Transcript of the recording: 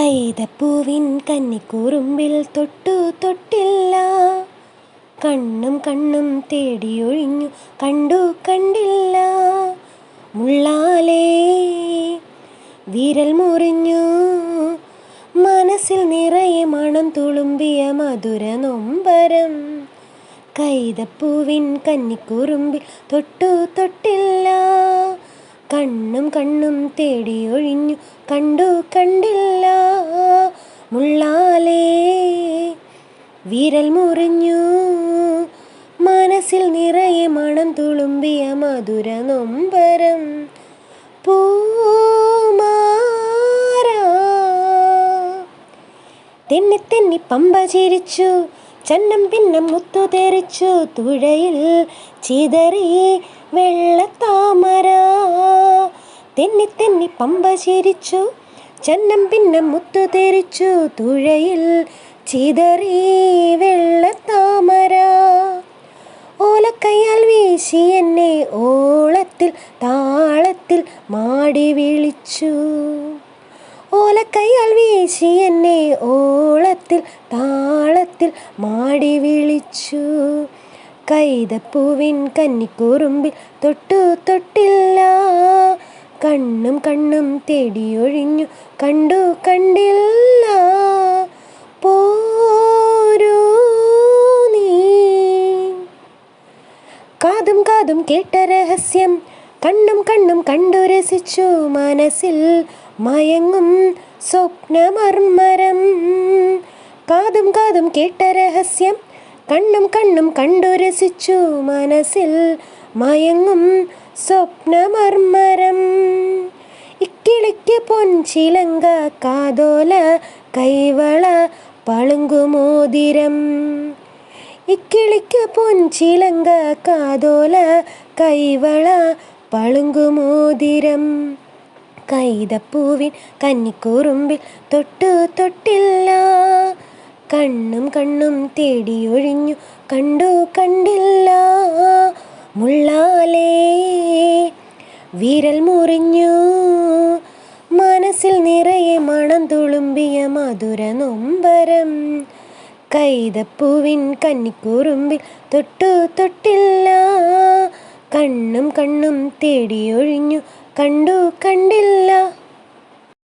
കൈതപ്പൂവിൻ കന്നിക്കൂറുമ്പിൽ തൊട്ടു തൊട്ടില്ല. കണ്ണും കണ്ണും തേടിയൊഴിഞ്ഞു കണ്ടു കണ്ടില്ല. മുള്ളാലേ വിരൽ മുറിഞ്ഞു. മനസ്സിൽ നിറയെ മണം തുളുമ്പിയ മധുര നൊമ്പരം. കൈതപ്പൂവിൻ കന്നിക്കുറുമ്പിൽ തൊട്ടു തൊട്ടില്ല. കണ്ണും കണ്ണും തേടിയൊഴിഞ്ഞു. കണ്ടു കണ്ടില്ല മുള്ളാലേ. വിരൽ മുറിഞ്ഞു. മനസ്സിൽ നിറയെ മണം തുളുമ്പിയ മധുര നൊമ്പരം. തെന്നി തെന്നി പമ്പ ചിരിച്ചു ചന്നം പിന്നം മുത്തു തെറിച്ചു തുഴയിൽ ചിതറി വെള്ളത്താമര തെന്നി തെന്നി പമ്പ ചിരിച്ചു ചന്നം പിന്നം മുത്തു തെറിച്ചു തുഴയിൽ ചിതറി വെള്ളത്താമര ഓലക്കയ്യാൽ വീശി എന്നെ ഓളത്തിൽ താളത്തിൽ മാടി വിളിച്ചു. ഓലക്കയ്യാൽ വീശി എന്നെ ഓളത്തിൽ താളത്തിൽ മാടി വിളിച്ചു. കൈതപ്പൂവിൻ കന്നിക്കുറുമ്പിൽ തൊട്ടു തൊട്ടില്ല. കണ്ണും കണ്ണും തേടിയൊഴിഞ്ഞു കണ്ടു കണ്ടില്ല. പോരൂ നീ. കാതും കാതും കേട്ട രഹസ്യം കണ്ണും കണ്ണും കണ്ടു രസിച്ചു മനസ്സിൽ. മയങ്ങും സ്വപ്നമർമ്മരം. കാതും കാതും കേട്ട രഹസ്യം കണ്ണും കണ്ണും കണ്ടു രസിച്ചു മനസ്സിൽ മയങ്ങും സ്വപ്നമർമ്മരം. ഇക്കിളിക്ക് പൊൻചിലങ്ക കാതോല കൈവള പളുങ്കുമോതിരം. ഇക്കിളിക്ക് പൊൻചിലങ്ക കാതോല കൈവള പളുങ്കുമോതിരം. കൈതപ്പൂവിൻ കന്നിക്കൂറുമ്പിൽ തൊട്ടു തൊട്ടില്ല. കണ്ണും കണ്ണും തേടിയൊഴിഞ്ഞു കണ്ടു കണ്ടില്ല. മുള്ളാലേ വിരൽ മുറിഞ്ഞു. മനസ്സിൽ നിറയെ മണം തുളുമ്പിയ മധുര നൊമ്പരം. കൈതപ്പൂവിൻ കന്നിക്കൂറുമ്പിൽ തൊട്ടു തൊട്ടില്ല. കണ്ണും കണ്ണും തേടിയൊഴിഞ്ഞു. കണ്ടു കണ്ടില്ല.